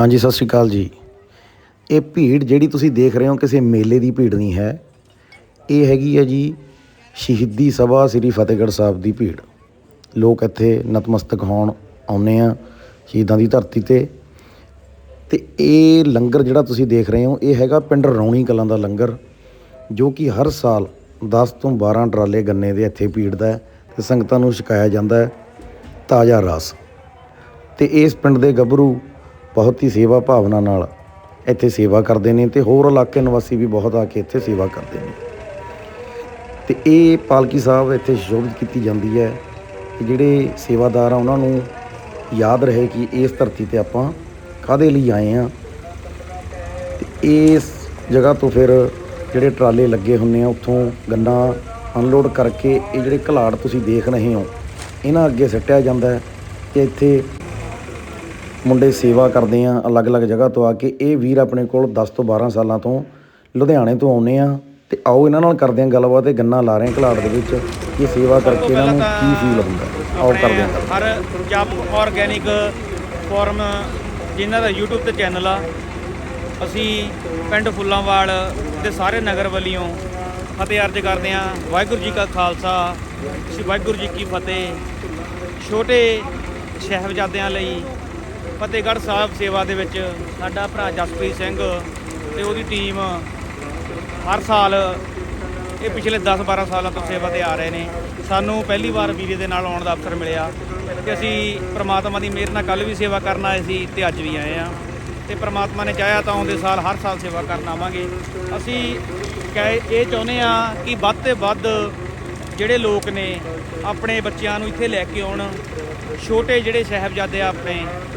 ਹਾਂਜੀ, ਸਤਿ ਸ਼੍ਰੀ ਅਕਾਲ ਜੀ। ਇਹ ਭੀੜ ਜਿਹੜੀ ਤੁਸੀਂ ਦੇਖ ਰਹੇ ਹੋ ਕਿਸੇ ਮੇਲੇ ਦੀ ਭੀੜ ਨਹੀਂ ਹੈ। ਇਹ ਹੈਗੀ ਹੈ ਜੀ ਸ਼ਹੀਦੀ ਸਭਾ ਸ੍ਰੀ ਫਤਿਹਗੜ੍ਹ ਸਾਹਿਬ ਦੀ ਭੀੜ। ਲੋਕ ਇੱਥੇ ਨਤਮਸਤਕ ਹੋਣ ਆਉਂਦੇ ਆ ਸ਼ਹੀਦਾਂ ਦੀ ਧਰਤੀ ਤੇ। ਤੇ ਇਹ ਲੰਗਰ ਜਿਹੜਾ ਤੁਸੀਂ ਦੇਖ ਰਹੇ ਹੋ, ਇਹ ਹੈਗਾ ਪਿੰਡ ਰੌਣੀ ਕਲਾਂ ਦਾ ਲੰਗਰ, ਜੋ ਕਿ ਹਰ ਸਾਲ 10 ਤੋਂ 12 ਟਰਾਲੇ ਗੰਨੇ ਦੇ ਇੱਥੇ ਭੀੜਦਾ ਹੈ ਤੇ ਸੰਗਤਾਂ ਨੂੰ ਛਕਾਇਆ ਜਾਂਦਾ ਤਾਜ਼ਾ ਰਸ। ਤੇ ਇਸ ਪਿੰਡ ਦੇ ਗੱਭਰੂ ਬਹੁਤ ਹੀ ਸੇਵਾ ਭਾਵਨਾ ਨਾਲ ਇੱਥੇ ਸੇਵਾ ਕਰਦੇ ਨੇ ਤੇ ਹੋਰ ਇਲਾਕੇ ਨਿਵਾਸੀ ਵੀ ਬਹੁਤ ਆ ਕੇ ਇੱਥੇ ਸੇਵਾ ਕਰਦੇ ਨੇ। ਤੇ ਇਹ ਪਾਲਕੀ ਸਾਹਿਬ ਇੱਥੇ ਸ਼ੋਭਿਤ ਕੀਤੀ ਜਾਂਦੀ ਹੈ ਕਿ ਜਿਹੜੇ ਸੇਵਾਦਾਰ ਆ, ਉਹਨਾਂ ਨੂੰ ਯਾਦ ਰਹੇ ਕਿ ਇਸ ਧਰਤੀ ਤੇ ਆਪਾਂ ਕਾਦੇ ਲਈ ਆਏ ਆ। ਤੇ ਇਸ ਜਗ੍ਹਾ ਤੋਂ ਫਿਰ ਜਿਹੜੇ ਟਰਾਲੇ ਲੱਗੇ ਹੁੰਨੇ ਆ, ਉੱਥੋਂ ਗੰਨਾ ਅਨਲੋਡ ਕਰਕੇ ਇਹ ਜਿਹੜੇ ਘਲਾੜ ਤੁਸੀਂ ਦੇਖ ਰਹੇ ਹੋ, ਇਹਨਾਂ ਅੱਗੇ ਸੱਟਿਆ ਜਾਂਦਾ ਹੈ ਤੇ ਇੱਥੇ ਮੁੰਡੇ ਸੇਵਾ ਕਰਦੇ ਆ ਅਲੱਗ-ਅਲੱਗ ਜਗ੍ਹਾ ਤੋਂ ਆ ਕੇ ਇਹ ਵੀਰ ਆਪਣੇ ਕੋਲ 10 ਤੋਂ 12 ਸਾਲਾਂ ਤੋਂ ਲੁਧਿਆਣੇ ਤੋਂ ਆਉਨੇ ਆ ਤੇ ਆਓ ਇਹਨਾਂ ਨਾਲ ਕਰਦੇ ਆ ਗੱਲਬਾਤ ਇਹ ਗੰਨਾ ਲਾ ਰਹੇ ਆ ਘਲਾੜ ਦੇ ਵਿੱਚ ਇਹ ਸੇਵਾ ਕਰਕੇ ਇਹਨਾਂ ਨੂੰ ਕੀ ਫੀਲ ਹੁੰਦਾ। ਆਓ ਕਰਦੇ ਆ। ਹਰ ਜਪ ਆਰਗੈਨਿਕ ਫਾਰਮ ਜਿਨ੍ਹਾਂ ਦਾ YouTube ਤੇ ਚੈਨਲ ਆ ਅਸੀਂ ਪਿੰਡ ਫੁੱਲਾਂਵਾਲ ਦੇ ਸਾਰੇ ਨਗਰ ਵੱਲੋਂ ਫਤਿਹ ਅਰਜ ਕਰਦੇ ਆ ਵਾਹਿਗੁਰੂ ਜੀ ਕਾ ਖਾਲਸਾ ਸ੍ਰੀ ਵਾਹਿਗੁਰੂ ਜੀ ਕੀ ਫਤਿਹ ਛੋਟੇ ਸਾਹਿਬਜ਼ਾਦਿਆਂ ਲਈ ਫਤਿਹਗੜ੍ਹ ਸਾਹਿਬ ਸੇਵਾ ਦੇ ਵਿੱਚ ਸਾਡਾ ਭਰਾ ਜਸਪ੍ਰੀਤ ਸਿੰਘ ਤੇ ਉਹਦੀ ਟੀਮ ਹਰ ਸਾਲ, ਇਹ ਪਿਛਲੇ 10-12 ਸਾਲਾਂ ਤੋਂ ਸੇਵਾ ਤੇ ਆ ਰਹੇ ਨੇ। ਸਾਨੂੰ ਪਹਿਲੀ ਵਾਰ ਵੀਰੇ ਦੇ ਨਾਲ ਆਉਣ ਦਾ ਅਵਸਰ ਮਿਲਿਆ ਕਿ ਅਸੀਂ ਪ੍ਰਮਾਤਮਾ ਦੀ ਮਿਹਰ ਨਾਲ ਕੱਲ ਵੀ ਸੇਵਾ ਕਰਨ ਆਏ ਸੀ ਤੇ ਅੱਜ ਵੀ ਆਏ ਆ। ਤੇ ਪ੍ਰਮਾਤਮਾ ਨੇ ਚਾਹਿਆ ਤਾਂ ਆਉਂਦੇ ਸਾਲ ਹਰ ਸਾਲ ਸੇਵਾ ਕਰਨ ਆਵਾਂਗੇ। ਅਸੀਂ ਕਹੇ, ਇਹ ਚਾਹੁੰਦੇ ਆ ਕਿ ਵੱਧ ਤੇ ਵੱਧ ਜਿਹੜੇ ਲੋਕ ਨੇ ਆਪਣੇ ਬੱਚਿਆਂ ਨੂੰ ਇੱਥੇ ਲੈ ਕੇ ਆਉਣ, ਛੋਟੇ ਜਿਹੜੇ ਸਾਹਿਬਜ਼ਾਦੇ ਆ ਆਪਣੇ,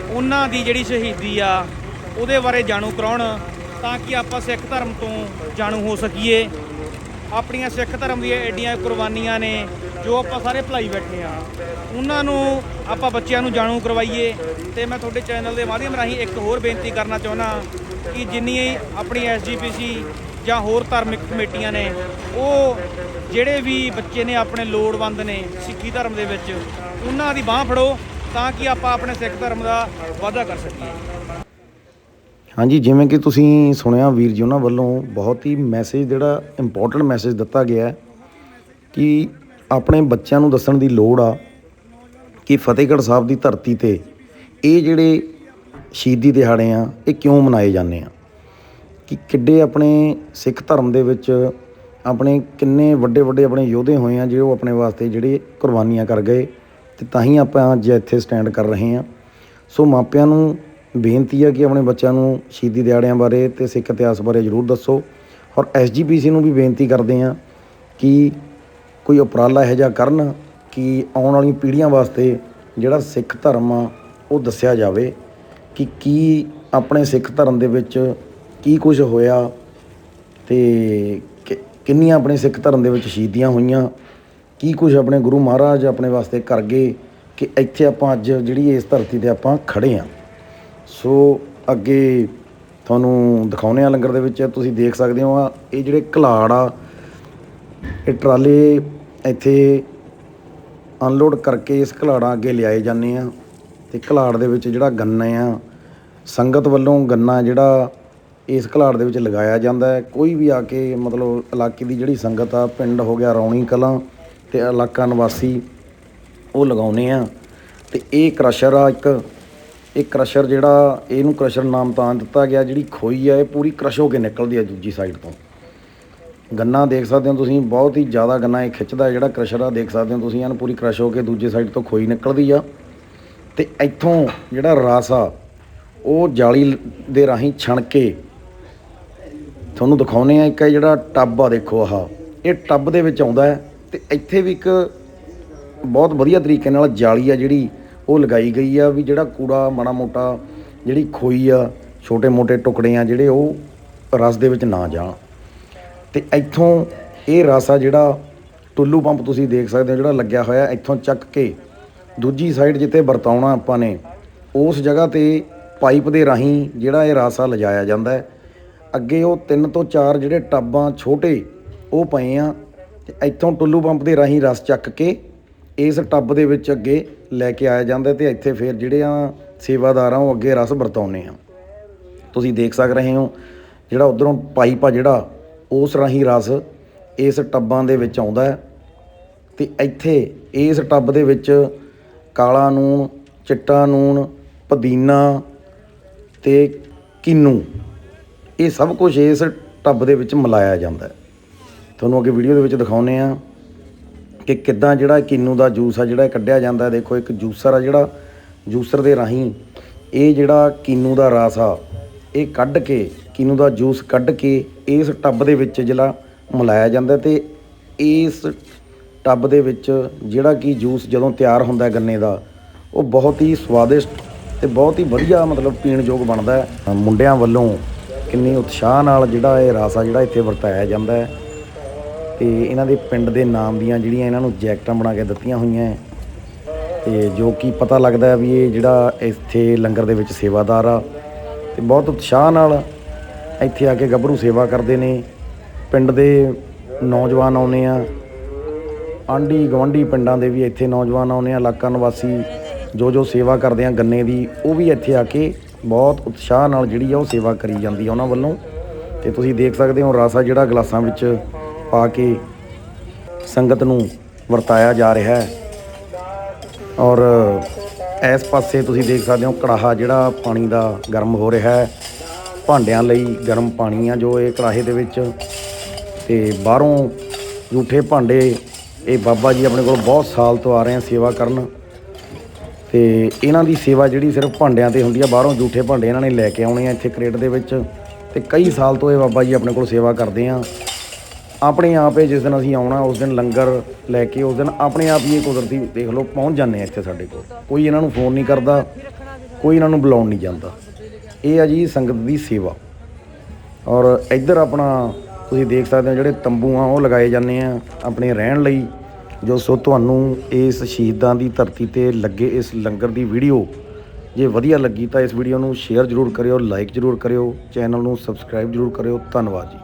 ਉਹਨਾਂ ਦੀ ਜਿਹੜੀ ਸ਼ਹੀਦੀ ਆ, ਉਹਦੇ ਬਾਰੇ ਜਾਣੂ ਕਰਾਉਣ ਤਾਂ ਕਿ ਆਪਾਂ ਸਿੱਖ ਧਰਮ ਤੋਂ ਜਾਣੂ ਹੋ ਸਕੀਏ। ਆਪਣੀਆਂ ਸਿੱਖ ਧਰਮ ਦੀਆਂ ਐਡੀਆਂ ਕੁਰਬਾਨੀਆਂ ਨੇ, ਜੋ ਆਪਾਂ ਸਾਰੇ ਭਲਾਈ ਬੈਠੇ ਆ। ਉਹਨਾਂ ਨੂੰ ਆਪਾਂ ਬੱਚਿਆਂ ਨੂੰ ਜਾਣੂ ਕਰਵਾਈਏ ਤੇ ਮੈਂ ਤੁਹਾਡੇ ਚੈਨਲ ਦੇ ਮਾਧਿਅਮ ਰਾਹੀਂ ਇੱਕ ਹੋਰ ਬੇਨਤੀ ਕਰਨਾ ਚਾਹੁੰਦਾ ਕਿ ਜਿੰਨੀ ਆਪਣੀ ਐਸਜੀਪੀਸੀ ਜਾਂ ਹੋਰ ਧਾਰਮਿਕ ਕਮੇਟੀਆਂ ਨੇ, ਉਹ ਜਿਹੜੇ ਵੀ ਬੱਚੇ ਨੇ ਆਪਣੇ ਲੋੜਵੰਦ ਨੇ ਸਿੱਖੀ ਧਰਮ ਦੇ ਵਿੱਚ, ਉਹਨਾਂ ਦੀ ਬਾਹ ਫੜੋ ਤਾਂ ਕਿ ਆਪਾਂ ਆਪਣੇ ਸਿੱਖ ਧਰਮ ਦਾ ਵਾਧਾ ਕਰ ਸਕੀਏ। ਹਾਂਜੀ, ਜਿਵੇਂ ਕਿ ਤੁਸੀਂ ਸੁਣਿਆ, ਵੀਰ ਜੀ ਉਹਨਾਂ ਵੱਲੋਂ ਬਹੁਤ ਹੀ ਮੈਸੇਜ ਜਿਹੜਾ ਇੰਪੋਰਟੈਂਟ ਮੈਸੇਜ ਦਿੱਤਾ ਗਿਆ ਹੈ ਕਿ ਆਪਣੇ ਬੱਚਿਆਂ ਨੂੰ ਦੱਸਣ ਦੀ ਲੋੜ ਆ ਕਿ ਫਤਿਹਗੜ੍ਹ ਸਾਹਿਬ ਦੀ ਧਰਤੀ ਤੇ ਇਹ ਜਿਹੜੇ ਸ਼ਹੀਦੀ ਦਿਹਾੜੇ ਆ, ਇਹ ਕਿਉਂ ਮਨਾਏ ਜਾਂਦੇ ਆ? ਕਿ ਕਿੱਡੇ ਆਪਣੇ ਸਿੱਖ ਧਰਮ ਦੇ ਵਿੱਚ ਆਪਣੇ ਕਿੰਨੇ ਵੱਡੇ ਵੱਡੇ ਆਪਣੇ ਯੋਧੇ ਹੋਏ ਆ, ਜਿਹੜੇ ਉਹ ਆਪਣੇ ਵਾਸਤੇ ਜਿਹੜੇ ਕੁਰਬਾਨੀਆਂ ਕਰ ਗਏ ਤੇ ਤਾਂ ਹੀ ਆਪਾਂ ਅੱਜ ਇੱਥੇ ਸਟੈਂਡ ਕਰ ਰਹੇ ਆ। ਸੋ ਮਾਪਿਆਂ ਨੂੰ ਬੇਨਤੀ ਹੈ ਕਿ ਆਪਣੇ ਬੱਚਿਆਂ ਨੂੰ ਸ਼ਹੀਦੀ ਦਿਹਾੜਿਆਂ ਬਾਰੇ ਤੇ ਸਿੱਖ ਇਤਿਹਾਸ ਬਾਰੇ ਜ਼ਰੂਰ ਦੱਸੋ ਔਰ ਐਸਜੀਪੀਸੀ ਨੂੰ ਵੀ ਬੇਨਤੀ ਕਰਦੇ ਆ ਕਿ ਕੋਈ ਉਪਰਾਲਾ ਇਹੋ ਜਿਹਾ ਕਰਨ ਕਿ ਆਉਣ ਵਾਲੀਆਂ ਪੀੜ੍ਹੀਆਂ ਵਾਸਤੇ ਜਿਹੜਾ ਸਿੱਖ ਧਰਮ ਆ, ਉਹ ਦੱਸਿਆ ਜਾਵੇ ਕਿ ਕੀ ਆਪਣੇ ਸਿੱਖ ਧਰਮ ਦੇ ਵਿੱਚ ਕੀ ਕੁਝ ਹੋਇਆ ਤੇ ਕਿ- ਕਿੰਨੀਆਂ ਆਪਣੇ ਸਿੱਖ ਧਰਮ ਦੇ ਵਿੱਚ ਸ਼ਹੀਦੀਆਂ ਹੋਈਆਂ? ਕੀ ਕੁਝ ਆਪਣੇ ਗੁਰੂ ਮਹਾਰਾਜ ਆਪਣੇ ਵਾਸਤੇ ਕਰ ਗਏ ਕਿ ਇੱਥੇ ਆਪਾਂ ਅੱਜ ਜਿਹੜੀ ਇਸ ਧਰਤੀ ਤੇ ਆਪਾਂ ਖੜੇ ਹਾਂ ਸੋ ਅੱਗੇ ਤੁਹਾਨੂੰ ਦਿਖਾਉਨੇ ਆ ਲੰਗਰ ਦੇ ਵਿੱਚ, ਤੁਸੀਂ ਦੇਖ ਸਕਦੇ ਹੋ ਆ, ਇਹ ਜਿਹੜੇ ਘਲਾੜ ਆ, ਇਹ ਟਰਾਲੇ ਇੱਥੇ ਅਨਲੋਡ ਕਰਕੇ ਇਸ ਘਲਾੜਾਂ ਅੱਗੇ ਲਿਆਏ ਜਾਂਦੇ ਆ ਤੇ ਘਲਾੜ ਦੇ ਵਿੱਚ ਜਿਹੜਾ ਗੰਨਾ ਆ, ਸੰਗਤ ਵੱਲੋਂ ਗੰਨਾ ਜਿਹੜਾ ਇਸ ਘਲਾੜ ਦੇ ਵਿੱਚ ਲਗਾਇਆ ਜਾਂਦਾ ਹੈ। ਕੋਈ ਵੀ ਆ ਕੇ ਮਤਲਬ ਇਲਾਕੇ ਦੀ ਜਿਹੜੀ ਸੰਗਤ ਆ, ਪਿੰਡ ਹੋ ਗਿਆ, ਰੌਣੀ ਕਲਾਂ ਤੇ ਇਲਾਕਾ ਨਿਵਾਸੀ, ਉਹ ਲਗਾਉਨੇ ਆ। ਤੇ ਇਹ ਕ੍ਰਸ਼ਰ ਆ ਇੱਕ। ਇਹ ਕ੍ਰਸ਼ਰ ਜਿਹੜਾ, ਇਹਨੂੰ ਕ੍ਰਸ਼ਰ ਨਾਮ ਤਾਂ ਦਿੱਤਾ ਗਿਆ, ਜਿਹੜੀ ਖੋਈ ਆ, ਇਹ ਪੂਰੀ ਕ੍ਰਸ਼ ਹੋ ਕੇ ਨਿਕਲਦੀ ਆ ਦੂਜੀ ਸਾਈਡ ਤੋਂ। ਗੰਨਾ ਦੇਖ ਸਕਦੇ ਹੋ ਤੁਸੀਂ, ਬਹੁਤ ਹੀ ਜ਼ਿਆਦਾ ਗੰਨਾ ਇਹ ਖਿੱਚਦਾ ਜਿਹੜਾ ਕ੍ਰਸ਼ਰ ਆ, ਦੇਖ ਸਕਦੇ ਹੋ ਤੁਸੀਂ, ਇਹਨੂੰ ਪੂਰੀ ਕ੍ਰਸ਼ ਹੋ ਕੇ ਦੂਜੀ ਸਾਈਡ ਤੋਂ ਖੋਈ ਨਿਕਲਦੀ ਆ। ਤੇ ਇੱਥੋਂ ਜਿਹੜਾ ਰਸ ਆ ਉਹ ਜਾਲੀ ਦੇ ਰਾਹੀਂ ਛਣ ਕੇ ਤੁਹਾਨੂੰ ਦਿਖਾਉਨੇ ਆ ਇੱਕ ਇਹ ਜਿਹੜਾ ਟੱਬ ਆ, ਦੇਖੋ ਆਹ। ਇਹ ਟੱਬ ਦੇ ਵਿੱਚ ਆਉਂਦਾ ਹੈ ਤੇ ਇੱਥੇ ਵੀ ਇੱਕ ਬਹੁਤ ਵਧੀਆ ਤਰੀਕੇ ਨਾਲ ਜਾਲੀ ਆ ਜਿਹੜੀ ਉਹ ਲਗਾਈ ਗਈ ਆ ਵੀ ਜਿਹੜਾ ਕੂੜਾ ਮਾੜਾ ਮੋਟਾ ਜਿਹੜੀ ਖੋਈ ਆ, ਛੋਟੇ ਮੋਟੇ ਟੁਕੜੇ ਆ ਜਿਹੜੇ ਉਹ ਰਸ ਦੇ ਵਿੱਚ ਨਾ ਜਾਣ। ਤੇ ਇੱਥੋਂ ਇਹ ਰਸ ਆ ਜਿਹੜਾ ਟੁੱਲੂ ਪੰਪ ਤੁਸੀਂ ਦੇਖ ਸਕਦੇ ਹੋ ਜਿਹੜਾ ਲੱਗਿਆ ਹੋਇਆ, ਇੱਥੋਂ ਚੱਕ ਕੇ ਦੂਜੀ ਸਾਈਡ ਜਿੱਥੇ ਵਰਤਾਉਣਾ ਆਪਾਂ ਨੇ, ਉਸ ਜਗ੍ਹਾ ਤੇ ਪਾਈਪ ਦੇ ਰਾਹੀਂ ਜਿਹੜਾ ਇਹ ਰਸ ਆ ਲਿਜਾਇਆ ਜਾਂਦਾ ਹੈ। ਅੱਗੇ ਉਹ ਤਿੰਨ ਤੋਂ ਚਾਰ ਜਿਹੜੇ ਟੱਬਾਂ ਛੋਟੇ ਉਹ ਪਏ ਆ ਤੇ ਇੱਥੋਂ ਟੁੱਲੂ ਪੰਪ ਦੇ ਰਾਹੀਂ ਰਸ ਚੱਕ ਕੇ ਇਸ ਟੱਬ ਦੇ ਵਿੱਚ ਅੱਗੇ ਲੈ ਕੇ ਆਇਆ ਜਾਂਦਾ ਤੇ ਇੱਥੇ ਫਿਰ ਜਿਹੜੇ ਆ ਸੇਵਾਦਾਰ ਆ ਉਹ ਅੱਗੇ ਰਸ ਵਰਤਾਉਂਦੇ ਆ। ਤੁਸੀਂ ਦੇਖ ਸਕ ਰਹੇ ਹੋ ਜਿਹੜਾ ਉਧਰੋਂ ਪਾਈਪ ਆ ਜਿਹੜਾ ਉਸ ਰਾਹੀਂ ਰਸ ਇਸ ਟੱਬਾਂ ਦੇ ਵਿੱਚ ਆਉਂਦਾ ਹੈ ਤੇ ਇੱਥੇ ਇਸ ਟੱਬ ਦੇ ਵਿੱਚ ਕਾਲਾ ਨੂਣ, ਚਿੱਟਾ ਨੂਣ, ਪੁਦੀਨਾ ਤੇ ਕਿੰਨੂ ਇਹ ਸਭ ਕੁਝ ਇਸ ਟੱਬ ਦੇ ਵਿੱਚ ਮਿਲਾਇਆ ਜਾਂਦਾ ਹੈ। ਤੁਹਾਨੂੰ ਅੱਗੇ ਵੀਡੀਓ ਦੇ ਵਿੱਚ ਦਿਖਾਉਨੇ ਆ ਕਿ ਕਿੱਦਾਂ ਜਿਹੜਾ ਕਿੰਨੂ ਦਾ ਜੂਸ ਆ, ਜਿਹੜਾ ਇਹ ਕੱਢਿਆ ਜਾਂਦਾ ਦੇਖੋ, ਇੱਕ ਜੂਸਰ ਆ ਜਿਹੜਾ, ਜੂਸਰ ਦੇ ਰਾਹੀਂ ਇਹ ਜਿਹੜਾ ਕਿੰਨੂ ਦਾ ਰਸ ਆ, ਇਹ ਕੱਢ ਕੇ, ਕਿੰਨੂ ਦਾ ਜੂਸ ਕੱਢ ਕੇ ਇਸ ਟੱਬ ਦੇ ਵਿੱਚ ਜਿਹੜਾ ਮਿਲਾਇਆ ਜਾਂਦਾ ਤੇ ਇਸ ਟੱਬ ਦੇ ਵਿੱਚ ਜਿਹੜਾ ਕਿ ਜੂਸ ਜਦੋਂ ਤਿਆਰ ਹੁੰਦਾ ਗੰਨੇ ਦਾ, ਉਹ ਬਹੁਤ ਹੀ ਸਵਾਦਿਸ਼ਟ ਤੇ ਬਹੁਤ ਹੀ ਵਧੀਆ ਮਤਲਬ ਪੀਣ ਯੋਗ ਬਣਦਾ ਹੈ। ਮੁੰਡਿਆਂ ਵੱਲੋਂ ਕਿੰਨੇ ਉਤਸ਼ਾਹ ਨਾਲ ਜਿਹੜਾ ਇਹ ਰਾਸ ਆ ਜਿਹੜਾ ਇੱਥੇ ਵਰਤਾਇਆ ਜਾਂਦਾ ਹੈ। ਤੇ ਇਹਨਾਂ ਦੇ ਪਿੰਡ ਦੇ ਨਾਮ ਦੀਆਂ ਜਿਹੜੀਆਂ ਇਹਨਾਂ ਨੂੰ ਜੈਕਟਾਂ ਬਣਾ ਕੇ ਦਿੱਤੀਆਂ ਹੋਈਆਂ ਹੈ। ਤੇ ਜੋ ਕਿ ਪਤਾ ਲੱਗਦਾ ਹੈ ਵੀ ਇਹ ਜਿਹੜਾ ਇੱਥੇ ਲੰਗਰ ਦੇ ਵਿੱਚ ਸੇਵਾਦਾਰ ਆ। ਤੇ ਬਹੁਤ ਉਤਸ਼ਾਹ ਨਾਲ ਇੱਥੇ ਆ ਕੇ ਗੱਭਰੂ ਸੇਵਾ ਕਰਦੇ ਨੇ। ਪਿੰਡ ਦੇ ਨੌਜਵਾਨ ਆਉਨੇ ਆ। ਆਂਢੀ ਗਵਾਂਢੀ ਪਿੰਡਾਂ ਦੇ ਵੀ ਇੱਥੇ ਨੌਜਵਾਨ ਆਉਨੇ ਆ। ਇਲਾਕਾ ਨਿਵਾਸੀ ਜੋ ਜੋ ਸੇਵਾ ਕਰਦੇ ਆ, ਗੰਨੇ ਦੀ, ਉਹ ਵੀ ਇੱਥੇ ਆ ਕੇ ਬਹੁਤ ਉਤਸ਼ਾਹ ਨਾਲ ਜਿਹੜੀ ਆ ਉਹ ਸੇਵਾ ਕਰੀ ਜਾਂਦੀ ਆ ਉਹਨਾਂ ਵੱਲੋਂ। ਤੇ ਤੁਸੀਂ ਦੇਖ ਸਕਦੇ ਹੋ ਰਸਾ ਜਿਹੜਾ ਗਲਾਸਾਂ ਵਿੱਚ ਪਾ ਕੇ ਸੰਗਤ ਨੂੰ ਵਰਤਾਇਆ ਜਾ ਰਿਹਾ ਹੈ। ਔਰ ਇਸ ਪਾਸੇ ਤੁਸੀਂ ਦੇਖ ਸਕਦੇ ਹੋ ਕੜਾਹਾ ਜਿਹੜਾ ਪਾਣੀ ਦਾ ਗਰਮ ਹੋ ਰਿਹਾ ਹੈ। ਭਾਂਡਿਆਂ ਲਈ ਗਰਮ ਪਾਣੀ ਆ ਜੋ ਇਹ ਕੜਾਹੇ ਦੇ ਵਿੱਚ। ਤੇ ਬਾਹਰੋਂ ਝੂਠੇ ਭਾਂਡੇ ਇਹ ਬਾਬਾ ਜੀ ਆਪਣੇ ਕੋਲ ਬਹੁਤ ਸਾਲ ਤੋਂ ਆ ਰਹੇ ਆ ਸੇਵਾ ਕਰਨ। ਤੇ ਇਹਨਾਂ ਦੀ ਸੇਵਾ ਜਿਹੜੀ ਸਿਰਫ ਭਾਂਡਿਆਂ ਤੇ ਹੁੰਦੀ ਆ, ਬਾਹਰੋਂ ਝੂਠੇ ਭਾਂਡੇ ਇਹਨਾਂ ਨੇ ਲੈ ਕੇ ਆਉਣੇ ਆ ਇੱਥੇ ਕ੍ਰੇਟ ਦੇ ਵਿੱਚ। ਤੇ ਕਈ ਸਾਲ ਤੋਂ ਇਹ ਬਾਬਾ ਜੀ ਆਪਣੇ ਕੋਲ ਸੇਵਾ ਕਰਦੇ ਆ। ਆਪਣੇ ਆਪ ਹੀ ਜਿਸ ਦਿਨ ਅਸੀਂ ਆਉਣਾ, ਉਸ ਦਿਨ ਲੰਗਰ ਲੈ ਕੇ, ਉਸ ਦਿਨ ਆਪਣੇ ਆਪ ਹੀ ਕੁਦਰਤੀ ਦੇਖ ਲਓ, ਪਹੁੰਚ ਜਾਂਦੇ ਆ ਇੱਥੇ ਸਾਡੇ ਕੋਲ। ਕੋਈ ਇਹਨਾਂ ਨੂੰ ਫੋਨ ਨਹੀਂ ਕਰਦਾ, ਕੋਈ ਇਹਨਾਂ ਨੂੰ ਬੁਲਾਉਣ ਨਹੀਂ ਜਾਂਦਾ। ਇਹ ਆ ਜੀ ਸੰਗਤ ਦੀ ਸੇਵਾ। ਔਰ ਇੱਧਰ ਆਪਣਾ ਤੁਸੀਂ ਦੇਖ ਸਕਦੇ ਹੋ ਜਿਹੜੇ ਤੰਬੂ ਆ ਉਹ ਲਗਾਏ ਜਾਂਦੇ ਆ ਆਪਣੇ ਰਹਿਣ ਲਈ। ਜੋ ਸੋ ਤੁਹਾਨੂੰ ਇਸ ਸ਼ਹੀਦਾਂ ਦੀ ਧਰਤੀ ਤੇ ਲੱਗੇ ਇਸ ਲੰਗਰ ਦੀ ਵੀਡੀਓ ਜੇ ਵਧੀਆ ਲੱਗੀ ਤਾਂ ਇਸ ਵੀਡੀਓ ਨੂੰ ਸ਼ੇਅਰ ਜ਼ਰੂਰ ਕਰਿਓ ਲਾਈਕ ਜ਼ਰੂਰ ਕਰਿਓ, ਚੈਨਲ ਨੂੰ ਸਬਸਕ੍ਰਾਈਬ ਜ਼ਰੂਰ ਕਰਿਓ, ਧੰਨਵਾਦ ਜੀ।